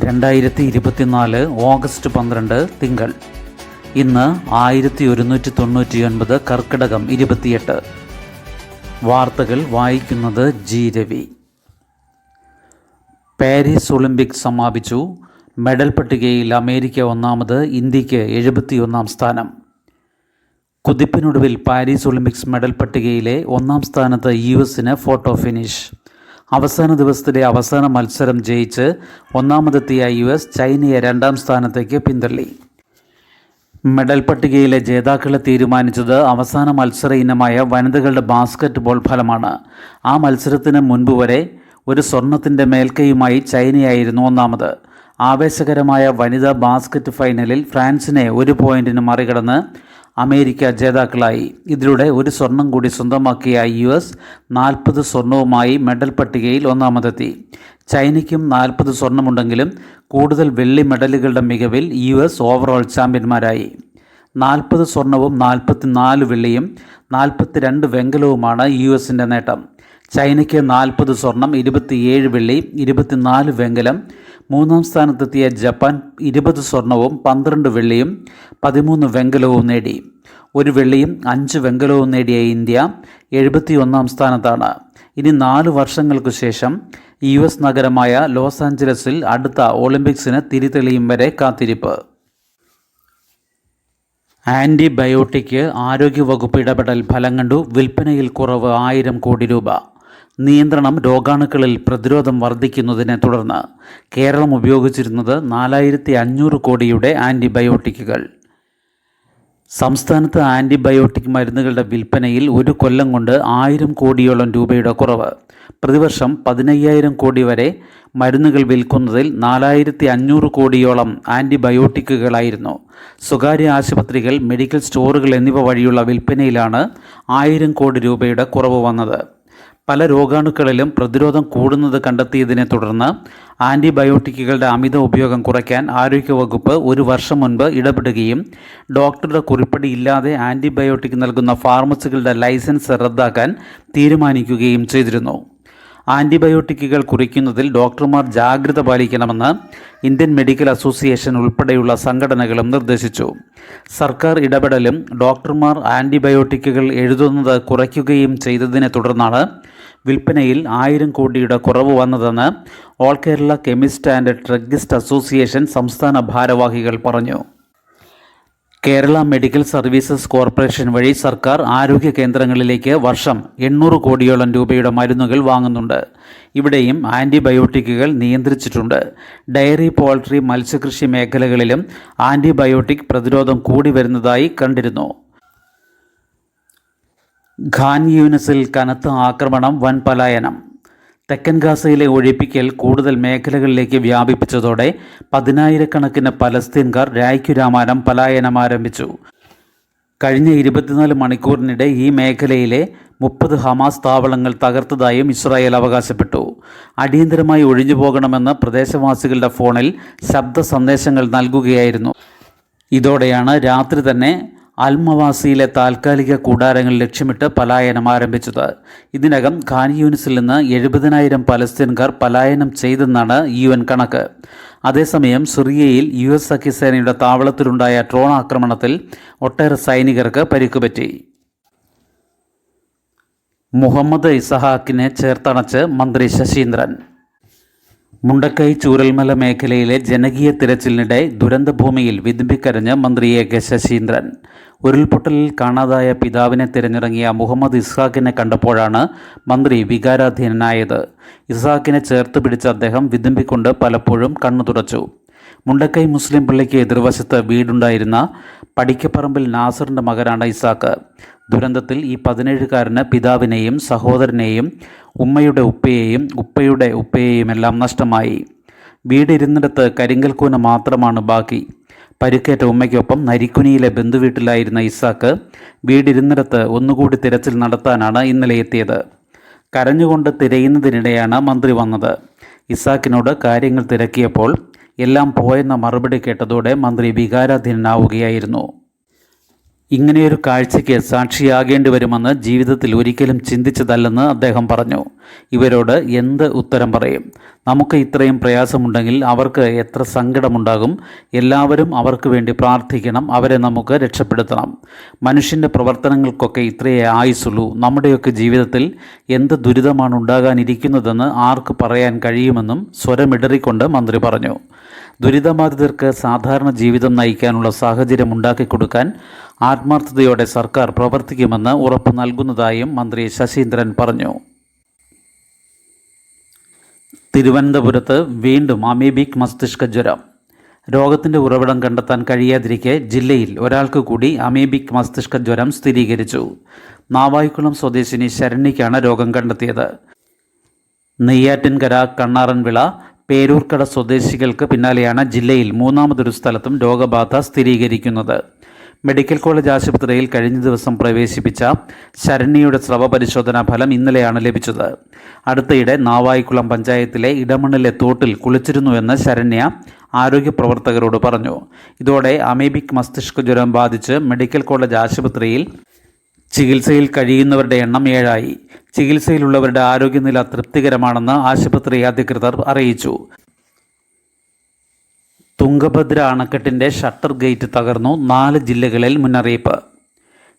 രണ്ടായിരത്തി ഇരുപത്തിനാല് ഓഗസ്റ്റ് പന്ത്രണ്ട് തിങ്കൾ. ഇന്ന് ആയിരത്തി ഒരുന്നൂറ്റി തൊണ്ണൂറ്റി ഒൻപത് കർക്കിടകം ഇരുപത്തിയെട്ട്. വാർത്തകൾ വായിക്കുന്നത് ജി രവി. പാരീസ് ഒളിമ്പിക്സ് സമാപിച്ചു. മെഡൽ പട്ടികയിൽ അമേരിക്ക ഒന്നാമത് ഇന്ത്യയ്ക്ക് എഴുപത്തിയൊന്നാം സ്ഥാനം. കുതിപ്പിനൊടുവിൽ പാരീസ് ഒളിമ്പിക്സ് മെഡൽ പട്ടികയിലെ ഒന്നാം സ്ഥാനത്ത് യു എസിന് ഫോട്ടോ ഫിനിഷ്. അവസാന ദിവസത്തിലെ അവസാന മത്സരം ജയിച്ച് ഒന്നാമതെത്തിയ യു എസ് ചൈനയെ രണ്ടാം സ്ഥാനത്തേക്ക് പിന്തള്ളി. മെഡൽ പട്ടികയിലെ ജേതാക്കളെ തീരുമാനിച്ചത് അവസാന മത്സര ഇനമായ വനിതകളുടെ ബാസ്ക്കറ്റ് ബോൾ ഫലമാണ്. ആ മത്സരത്തിന് മുൻപ് വരെ ഒരു സ്വർണത്തിന്റെ മേൽക്കൈയുമായി ചൈനയായിരുന്നു ഒന്നാമത്. ആവേശകരമായ വനിതാ ബാസ്ക്കറ്റ് ഫൈനലിൽ ഫ്രാൻസിനെ ഒരു പോയിന്റിന് മറികടന്ന് അമേരിക്ക ജേതാക്കളായി. ഇതിലൂടെ ഒരു സ്വർണം കൂടി സ്വന്തമാക്കിയ യു എസ് നാൽപ്പത് സ്വർണവുമായി മെഡൽ പട്ടികയിൽ ഒന്നാമതെത്തി. ചൈനയ്ക്കും നാൽപ്പത് സ്വർണമുണ്ടെങ്കിലും കൂടുതൽ വെള്ളി മെഡലുകളുടെ മികവിൽ യു എസ് ഓവറോൾ ചാമ്പ്യന്മാരായി. നാൽപ്പത് സ്വർണവും നാൽപ്പത്തിനാല് വെള്ളിയും നാൽപ്പത്തിരണ്ട് വെങ്കലവുമാണ് യു എസിന്റെ നേട്ടം. ചൈനയ്ക്ക് നാൽപ്പത് സ്വർണം ഇരുപത്തിയേഴ് വെള്ളി ഇരുപത്തിനാല് വെങ്കലം. മൂന്നാം സ്ഥാനത്തെത്തിയ ജപ്പാൻ ഇരുപത് സ്വർണവും പന്ത്രണ്ട് വെള്ളിയും പതിമൂന്ന് വെങ്കലവും നേടി. ഒരു വെള്ളിയും അഞ്ച് വെങ്കലവും നേടിയ ഇന്ത്യ എഴുപത്തിയൊന്നാം സ്ഥാനത്താണ്. ഇനി നാല് വർഷങ്ങൾക്കു ശേഷം യു എസ് നഗരമായ ലോസ് ആഞ്ചലസിൽ അടുത്ത ഒളിമ്പിക്സിന് തിരിതെളിയും വരെ കാത്തിരിപ്പ്. ആന്റിബയോട്ടിക് ആരോഗ്യവകുപ്പ് ഇടപെടൽ ഫലം കണ്ടു. വിൽപ്പനയിൽ കുറവ് ആയിരം കോടി രൂപ. നിയന്ത്രണം രോഗാണുക്കളിൽ പ്രതിരോധം വർദ്ധിക്കുന്നതിനെ തുടർന്ന് കേരളം ഉപയോഗിച്ചിരുന്നത് നാലായിരത്തി അഞ്ഞൂറ് കോടിയുടെ ആന്റിബയോട്ടിക്കുകൾ സംസ്ഥാനത്ത് ആന്റിബയോട്ടിക് മരുന്നുകളുടെ വിൽപ്പനയിൽ ഒരു കൊല്ലം കൊണ്ട് ആയിരം കോടിയോളം രൂപയുടെ കുറവ്. പ്രതിവർഷം പതിനയ്യായിരം കോടി വരെ മരുന്നുകൾ വിൽക്കുന്നതിൽ നാലായിരത്തി അഞ്ഞൂറ് കോടിയോളം ആന്റിബയോട്ടിക്കുകളായിരുന്നു സ്വകാര്യ ആശുപത്രികൾ മെഡിക്കൽ സ്റ്റോറുകൾ എന്നിവ വഴിയുള്ള വിൽപ്പനയിലാണ് ആയിരം കോടി രൂപയുടെ കുറവ് വന്നത്. പല രോഗാണുക്കളിലും പ്രതിരോധം കൂടുന്നത് കണ്ടെത്തിയതിനെ തുടർന്ന് ആന്റിബയോട്ടിക്കുകളുടെ അമിത ഉപയോഗം കുറയ്ക്കാൻ ആരോഗ്യവകുപ്പ് ഒരു വർഷം മുൻപ് ഇടപെടുകയും ഡോക്ടറുടെ കുറിപ്പടി ഇല്ലാതെ ആന്റിബയോട്ടിക് നൽകുന്ന ഫാർമസികളുടെ ലൈസൻസ് റദ്ദാക്കാൻ തീരുമാനിക്കുകയും ചെയ്തിരുന്നു. ആന്റിബയോട്ടിക്കുകൾ കുറിക്കുന്നതിൽ ഡോക്ടർമാർ ജാഗ്രത പാലിക്കണമെന്ന് ഇന്ത്യൻ മെഡിക്കൽ അസോസിയേഷൻ ഉൾപ്പെടെയുള്ള സംഘടനകളും നിർദ്ദേശിച്ചു. സർക്കാർ ഇടപെടലും ഡോക്ടർമാർ ആന്റിബയോട്ടിക്കുകൾ എഴുതുന്നത് കുറയ്ക്കുകയും ചെയ്തതിനെ തുടർന്നാണ് വിൽപ്പനയിൽ ആയിരം കോടിയുടെ കുറവ് വന്നതെന്ന് all Kerala chemist and druggist association സംസ്ഥാന ഭാരവാഹികൾ പറഞ്ഞു. കേരള മെഡിക്കൽ സർവീസസ് കോർപ്പറേഷൻ വഴി സർക്കാർ ആരോഗ്യ കേന്ദ്രങ്ങളിലേക്ക് വർഷം എണ്ണൂറ് കോടിയോളം രൂപയുടെ മരുന്നുകൾ വാങ്ങുന്നുണ്ട്. ഇവിടെയും ആന്റിബയോട്ടിക്കുകൾ നിയന്ത്രിച്ചിട്ടുണ്ട്. ഡയറി പോൾട്രി മത്സ്യകൃഷി മേഖലകളിലും ആന്റിബയോട്ടിക് പ്രതിരോധം കൂടി വരുന്നതായി കണ്ടിരുന്നു. ഖാൻ യൂനിസിൽ കനത്ത ആക്രമണം വൻ പലായനം. തെക്കൻ ഗാസയിലെ ഒഴിപ്പിക്കൽ കൂടുതൽ മേഖലകളിലേക്ക് വ്യാപിപ്പിച്ചതോടെ പതിനായിരക്കണക്കിന് പലസ്തീൻകാർ രായ്ക്കുരാമാനം പലായനം ആരംഭിച്ചു. കഴിഞ്ഞ ഇരുപത്തിനാല് മണിക്കൂറിനിടെ ഈ മേഖലയിലെ മുപ്പത് ഹമാസ് താവളങ്ങൾ തകർത്തതായും ഇസ്രായേൽ അവകാശപ്പെട്ടു. അടിയന്തരമായി ഒഴിഞ്ഞു പോകണമെന്ന് പ്രദേശവാസികളുടെ ഫോണിൽ ശബ്ദ സന്ദേശങ്ങൾ നൽകുകയായിരുന്നു. ഇതോടെയാണ് രാത്രി തന്നെ അൽമവാസിയിലെ താൽക്കാലിക കൂടാരങ്ങൾ ലക്ഷ്യമിട്ട് പലായനം ആരംഭിച്ചത്. ഇതിനകം ഖാൻ യൂനിസിൽ നിന്ന് എഴുപതിനായിരം പലസ്തീൻകാർ പലായനം ചെയ്തെന്നാണ് യു എൻ കണക്ക്. അതേസമയം സിറിയയിൽ യു എസ് സഖ്യസേനയുടെ താവളത്തിലുണ്ടായ ഡ്രോൺ ആക്രമണത്തിൽ ഒട്ടേറെ സൈനികർക്ക് പരിക്കുപറ്റി. മുഹമ്മദ് ഇസഹാക്കിനെ ചേർത്തണച്ച് മന്ത്രി ശശീന്ദ്രൻ. മുണ്ടക്കൈ ചൂരൽമല മേഖലയിലെ ജനകീയ തിരച്ചിലിനിടെ ദുരന്തഭൂമിയിൽ വിതുമ്പിക്കരഞ്ഞ് മന്ത്രി എ കെ ശശീന്ദ്രൻ. ഉരുൾപൊട്ടലിൽ കാണാതായ പിതാവിനെ തിരഞ്ഞിറങ്ങിയ മുഹമ്മദ് ഇസ്ഹാഖിനെ കണ്ടപ്പോഴാണ് മന്ത്രി വികാരാധീനനായത്. ഇസ്ഹാഖിനെ ചേർത്ത് പിടിച്ച അദ്ദേഹം വിതുമ്പിക്കൊണ്ട് പലപ്പോഴും കണ്ണു തുടച്ചു. മുണ്ടക്കൈ മുസ്ലിം പള്ളിക്ക് എതിർവശത്ത് വീടുണ്ടായിരുന്ന പടിക്കപ്പറമ്പിൽ നാസറിന്റെ മകനാണ് ഇസാക്ക് ദുരന്തത്തിൽ ഈ പതിനേഴുകാരന് പിതാവിനെയും സഹോദരനെയും ഉമ്മയുടെ ഉപ്പയെയും ഉപ്പയുടെ ഉപ്പയെയും എല്ലാം നഷ്ടമായി. വീടിരുന്നിടത്ത് കരിങ്കൽക്കൂന മാത്രമാണ് ബാക്കി. പരുക്കേറ്റ ഉമ്മയ്ക്കൊപ്പം നരിക്കുനിയിലെ ബന്ധുവീട്ടിലായിരുന്ന ഇസാക്ക് വീടിരുന്നിടത്ത് ഒന്നുകൂടി തിരച്ചിൽ നടത്താനാണ് ഇന്നലെ എത്തിയത്. കരഞ്ഞുകൊണ്ട് തിരയുന്നതിനിടെയാണ് മന്ത്രി വന്നത്. ഇസാക്കിനോട് കാര്യങ്ങൾ തിരക്കിയപ്പോൾ എല്ലാം പോയെന്ന മറുപടി കേട്ടതോടെ മന്ത്രി വികാരാധീനനാവുകയായിരുന്നു. ഇങ്ങനെയൊരു കാഴ്ചയ്ക്ക് സാക്ഷിയാകേണ്ടി വരുമെന്ന് ജീവിതത്തിൽ ഒരിക്കലും ചിന്തിച്ചതല്ലെന്ന് അദ്ദേഹം പറഞ്ഞു. ഇവരോട് എന്ത് ഉത്തരം പറയും? നമുക്ക് ഇത്രയും പ്രയാസമുണ്ടെങ്കിൽ അവർക്ക് എത്ര സങ്കടമുണ്ടാകും? എല്ലാവരും അവർക്ക് വേണ്ടി പ്രാർത്ഥിക്കണം അവരെ നമുക്ക് രക്ഷപ്പെടുത്തണം. മനുഷ്യന്റെ പ്രവർത്തനങ്ങൾക്കൊക്കെ ഇത്രയേ ആയുസുള്ളൂ നമ്മുടെയൊക്കെ ജീവിതത്തിൽ എന്ത് ദുരിതമാണ് ഉണ്ടാകാനിരിക്കുന്നതെന്ന് ആർക്ക് പറയാൻ കഴിയുമെന്നും സ്വരമിടറിക്കൊണ്ട് മന്ത്രി പറഞ്ഞു. ദുരിതബാധിതർക്ക് സാധാരണ ജീവിതം നയിക്കാനുള്ള സാഹചര്യം ഉണ്ടാക്കിക്കൊടുക്കാൻ ആത്മാർത്ഥതയോടെ സർക്കാർ പ്രവർത്തിക്കുമെന്ന് ഉറപ്പു നൽകുന്നതായും മന്ത്രി ശശീന്ദ്രൻ പറഞ്ഞു. തിരുവനന്തപുരത്ത് വീണ്ടും അമീബിക് മസ്തിഷ്ക ജ്വരം. രോഗത്തിന്റെ ഉറവിടം കണ്ടെത്താൻ കഴിയാതിരിക്കെ ജില്ലയിൽ ഒരാൾക്ക് കൂടി അമീബിക് മസ്തിഷ്ക ജ്വരം സ്ഥിരീകരിച്ചു. നാവായിക്കുളം സ്വദേശിനി ശരണ്യയ്ക്കാണ് രോഗം കണ്ടെത്തിയത്. നെയ്യാറ്റിൻകര കണ്ണാറൻവിള പേരൂർക്കട സ്വദേശികൾക്ക് പിന്നാലെയാണ് ജില്ലയിൽ മൂന്നാമതൊരു സ്ഥലത്തും രോഗബാധ സ്ഥിരീകരിക്കുന്നത്. മെഡിക്കൽ കോളേജ് ആശുപത്രിയിൽ കഴിഞ്ഞ ദിവസം പ്രവേശിപ്പിച്ച ശരണ്യയുടെ സ്രവ പരിശോധനാ ഫലം ഇന്നലെയാണ് ലഭിച്ചത്. അടുത്തയിടെ നാവായിക്കുളം പഞ്ചായത്തിലെ ഇടമണ്ണിലെ തോട്ടിൽ കുളിച്ചിരുന്നുവെന്ന് ശരണ്യ ആരോഗ്യ പ്രവർത്തകരോട് പറഞ്ഞു. ഇതോടെ അമേബിക് മസ്തിഷ്ക ജ്വരം ബാധിച്ച് മെഡിക്കൽ കോളേജ് ആശുപത്രിയിൽ ചികിത്സയിൽ കഴിയുന്നവരുടെ എണ്ണം ഏഴായി. ചികിത്സയിലുള്ളവരുടെ ആരോഗ്യനില തൃപ്തികരമാണെന്ന് ആശുപത്രി അധികൃതർ അറിയിച്ചു. തുംഗഭദ്ര അണക്കെട്ടിന്റെ ഷട്ടർ ഗേറ്റ് തകർന്നു നാല് ജില്ലകളിൽ മുന്നറിയിപ്പ്.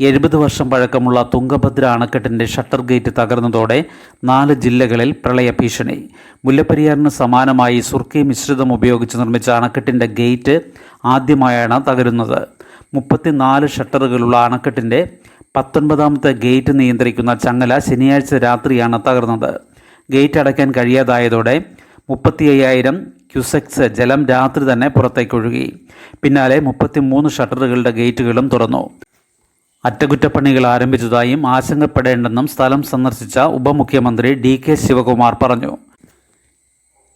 എഴുപത് വർഷം പഴക്കമുള്ള തുംഗഭദ്ര അണക്കെട്ടിന്റെ ഷട്ടർ ഗേറ്റ് തകർന്നതോടെ നാല് ജില്ലകളിൽ പ്രളയ ഭീഷണി. മുല്ലപ്പെരിയാറിന് സമാനമായി സുർക്കി മിശ്രിതം ഉപയോഗിച്ച് നിർമ്മിച്ച അണക്കെട്ടിന്റെ ഗേറ്റ് ആദ്യമായാണ് തകരുന്നത്. മുപ്പത്തിനാല് ഷട്ടറുകളുള്ള അണക്കെട്ടിന്റെ പത്തൊൻപതാമത്തെ ഗേറ്റ് നിയന്ത്രിക്കുന്ന ചങ്ങല ശനിയാഴ്ച രാത്രിയാണ് തകർന്നത്. ഗേറ്റ് അടയ്ക്കാൻ കഴിയാതായതോടെ മുപ്പത്തി അയ്യായിരം ക്യുസെക്സ് ജലം രാത്രി തന്നെ പുറത്തേക്കൊഴുകി പിന്നാലെ പിന്നാലെ മുപ്പത്തിമൂന്ന് ഷട്ടറുകളുടെ ഗേറ്റുകളും തുറന്നു. അറ്റകുറ്റപ്പണികൾ ആരംഭിച്ചതായും ആശങ്കപ്പെടേണ്ടെന്നും സ്ഥലം സന്ദർശിച്ച ഉപമുഖ്യമന്ത്രി ഡി കെ ശിവകുമാർ പറഞ്ഞു.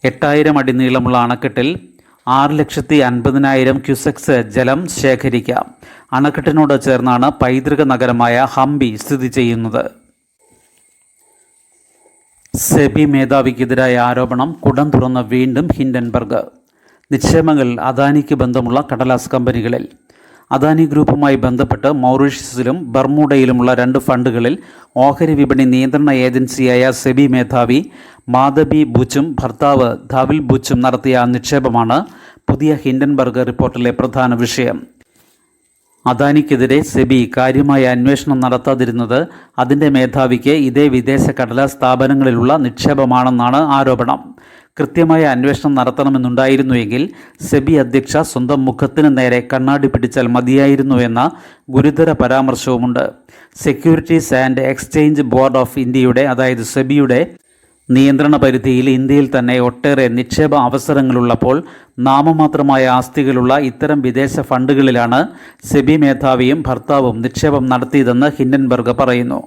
എട്ടായിരം അടി നീളമുള്ള അണക്കെട്ടിൽ ആറ് ലക്ഷത്തി അൻപതിനായിരം ക്യുസെക്സ് ജലം ശേഖരിക്കാം. അണക്കെട്ടിനോട് ചേർന്നാണ് പൈതൃക നഗരമായ ഹംപി സ്ഥിതി ചെയ്യുന്നത്. സെബി മേധാവിക്കെതിരായ ആരോപണം കുടം തുറന്ന വീണ്ടും ഹിൻഡൻബർഗ്. നിക്ഷേപങ്ങൾ അദാനിക്ക് ബന്ധമുള്ള കടലാസ് കമ്പനികളിൽ. അദാനി ഗ്രൂപ്പുമായി ബന്ധപ്പെട്ട് മൗറീഷ്യസിലും ബർമൂഡയിലുമുള്ള രണ്ട് ഫണ്ടുകളിൽ ഓഹരി വിപണി നിയന്ത്രണ ഏജൻസിയായ സെബി മേധാവി മാധബി ബുച്ചും ഭർത്താവ് ധവിൽ ബുച്ചും നടത്തിയ നിക്ഷേപമാണ് പുതിയ ഹിൻഡൻബർഗ് റിപ്പോർട്ടിലെ പ്രധാന വിഷയം. അദാനിക്കെതിരെ സെബി കാര്യമായ അന്വേഷണം നടത്താതിരുന്നത് അതിന്റെ മേധാവിക്ക് ഇതേ വിദേശ കടല സ്ഥാപനങ്ങളിലുള്ള നിക്ഷേപമാണെന്നാണ് ആരോപണം. കൃത്യമായ അന്വേഷണം നടത്തണമെന്നുണ്ടായിരുന്നുവെങ്കിൽ സെബി അധ്യക്ഷ സ്വന്തം മുഖത്തിന് നേരെ കണ്ണാടി പിടിച്ചാൽ മതിയായിരുന്നു എന്ന ഗുരുതര പരാമർശവുമുണ്ട്. Securities and exchange board of ഇന്ത്യയുടെ അതായത് സെബിയുടെ നിയന്ത്രണ പരിധിയിൽ ഇന്ത്യയിൽ തന്നെ ഒട്ടേറെ നിക്ഷേപ അവസരങ്ങളുള്ളപ്പോൾ നാമമാത്രമായ ആസ്തികളുള്ള ഇത്തരം വിദേശ ഫണ്ടുകളിലാണ് സെബി മേധാവിയും ഭർത്താവും നിക്ഷേപം നടത്തിയതെന്ന് ഹിൻഡൻബർഗ് പറയുന്നു.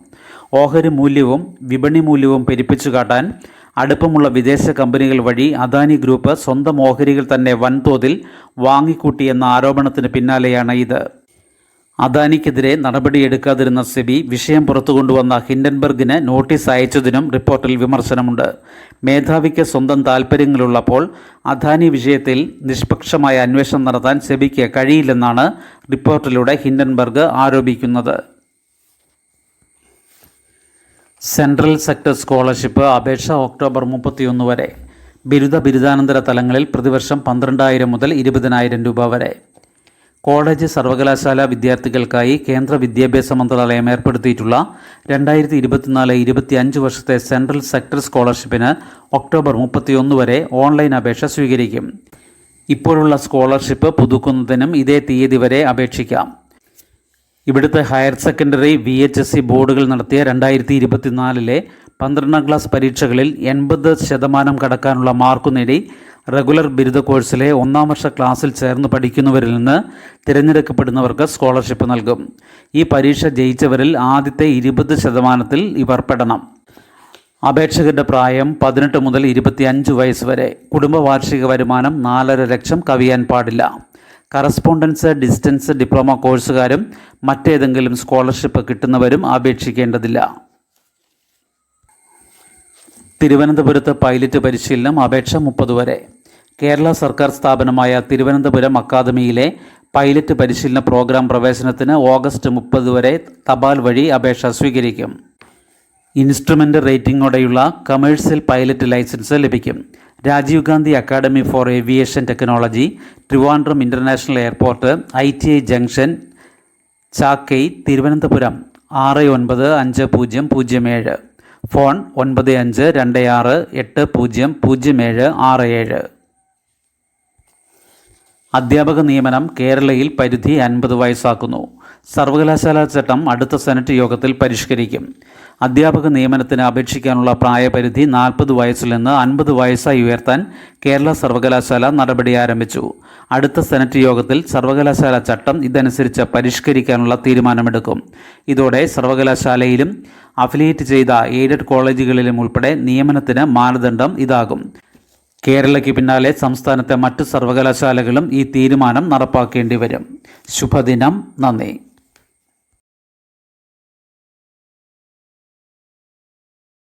ഓഹരി മൂല്യവും വിപണി മൂല്യവും പെരുപ്പിച്ചു കാട്ടാൻ അടുപ്പമുള്ള വിദേശ കമ്പനികൾ വഴി അദാനി ഗ്രൂപ്പ് സ്വന്തം ഓഹരികൾ തന്നെ വൻതോതിൽ വാങ്ങിക്കൂട്ടിയെന്ന ആരോപണത്തിന് പിന്നാലെയാണ് ഇത്. അദാനിക്കെതിരെ നടപടിയെടുക്കാതിരുന്ന സെബി വിഷയം പുറത്തു കൊണ്ടുവന്ന ഹിൻഡൻബർഗിന് നോട്ടീസ് അയച്ചതിനും റിപ്പോർട്ടിൽ വിമർശനമുണ്ട്. മേധാവിക്ക് സ്വന്തം താൽപ്പര്യങ്ങളുള്ളപ്പോൾ അദാനി വിഷയത്തിൽ നിഷ്പക്ഷമായ അന്വേഷണം നടത്താൻ സെബിക്ക് കഴിയില്ലെന്നാണ് റിപ്പോർട്ടിലൂടെ ഹിൻഡൻബർഗ് ആരോപിക്കുന്നത്. സെൻട്രൽ സെക്ടർ സ്കോളർഷിപ്പ് അപേക്ഷ ഒക്ടോബർ മുപ്പത്തിയൊന്ന് വരെ. ബിരുദ ബിരുദാനന്തര തലങ്ങളിൽ പ്രതിവർഷം പന്ത്രണ്ടായിരം മുതൽ ഇരുപതിനായിരം രൂപ വരെ. കോളേജ് സർവകലാശാല വിദ്യാർത്ഥികൾക്കായി കേന്ദ്ര വിദ്യാഭ്യാസ മന്ത്രാലയം ഏർപ്പെടുത്തിയിട്ടുള്ള രണ്ടായിരത്തി ഇരുപത്തിനാല് ഇരുപത്തിയഞ്ച് വർഷത്തെ സെൻട്രൽ സെക്ടർ സ്കോളർഷിപ്പിന് ഒക്ടോബർ മുപ്പത്തിയൊന്ന് വരെ ഓൺലൈൻ അപേക്ഷ സ്വീകരിക്കും. ഇപ്പോഴുള്ള സ്കോളർഷിപ്പ് പുതുക്കുന്നതിനും ഇതേ തീയതി വരെ അപേക്ഷിക്കാം. ഇവിടുത്തെ higher secondary V H S C ബോർഡുകൾ നടത്തിയ രണ്ടായിരത്തി ഇരുപത്തിനാലിലെ പന്ത്രണ്ടാം ക്ലാസ് പരീക്ഷകളിൽ എൺപത് ശതമാനം കടക്കാനുള്ള മാർക്ക് നേടി റെഗുലർ ബിരുദ കോഴ്സിലെ ഒന്നാം വർഷ ക്ലാസ്സിൽ ചേർന്ന് പഠിക്കുന്നവരിൽ നിന്ന് തിരഞ്ഞെടുക്കപ്പെടുന്നവർക്ക് സ്കോളർഷിപ്പ് നൽകും. ഈ പരീക്ഷ ജയിച്ചവരിൽ ആദ്യത്തെ ഇരുപത് ശതമാനത്തിൽ ഇവർ പെടണം. അപേക്ഷകരുടെ പ്രായം പതിനെട്ട് മുതൽ ഇരുപത്തിയഞ്ച് വയസ്സ് വരെ. കുടുംബ വാർഷിക വരുമാനം നാലര ലക്ഷം കവിയാൻ പാടില്ല. കറസ്പോണ്ടൻസ് ഡിസ്റ്റൻസ് ഡിപ്ലോമ കോഴ്സുകാരും മറ്റേതെങ്കിലും സ്കോളർഷിപ്പ് കിട്ടുന്നവരും അപേക്ഷിക്കേണ്ടതില്ല. തിരുവനന്തപുരത്ത് പൈലറ്റ് പരിശീലനം അപേക്ഷ മുപ്പത് വരെ. കേരള സർക്കാർ സ്ഥാപനമായ തിരുവനന്തപുരം അക്കാദമിയിലെ പൈലറ്റ് പരിശീലന പ്രോഗ്രാം പ്രവേശനത്തിന് ഓഗസ്റ്റ് മുപ്പത് വരെ തപാൽ വഴി അപേക്ഷ സ്വീകരിക്കും. ഇൻസ്ട്രുമെന്റ് റേറ്റിംഗോടെയുള്ള കമേഴ്സ്യൽ പൈലറ്റ് ലൈസൻസ് ലഭിക്കും. Rajiv Gandhi academy for aviation technology Trivandrum international airport I T I junction Chakkai Thiruvananthapuram ആറ് ഒൻപത് അഞ്ച് പൂജ്യം പൂജ്യം ഏഴ്. ഫോൺ ഒൻപത് അഞ്ച് രണ്ട് ആറ് എട്ട് പൂജ്യം പൂജ്യം ഏഴ് ആറ് ഏഴ്. അധ്യാപക നിയമനം കേരളയിൽ പരിധി അൻപത് വയസ്സാക്കുന്നു. സർവകലാശാല ചട്ടം അടുത്ത സെനറ്റ് യോഗത്തിൽ പരിഷ്കരിക്കും. അധ്യാപക നിയമനത്തിന് അപേക്ഷിക്കാനുള്ള പ്രായപരിധി നാൽപ്പത് വയസ്സിൽ നിന്ന് അൻപത് വയസ്സായി ഉയർത്താൻ കേരള സർവകലാശാല നടപടി ആരംഭിച്ചു. അടുത്ത സെനറ്റ് യോഗത്തിൽ സർവകലാശാല ചട്ടം ഇതനുസരിച്ച് പരിഷ്കരിക്കാനുള്ള തീരുമാനമെടുക്കും. ഇതോടെ സർവകലാശാലയിലും അഫിലിയേറ്റ് ചെയ്ത എയ്ഡഡ് കോളേജുകളിലും ഉൾപ്പെടെ നിയമനത്തിന് മാനദണ്ഡം ഇതാകും. കേരളയ്ക്ക് പിന്നാലെ സംസ്ഥാനത്തെ മറ്റ് സർവകലാശാലകളും ഈ തീരുമാനം നടപ്പാക്കേണ്ടി വരും. ശുഭദിനം. നന്ദി.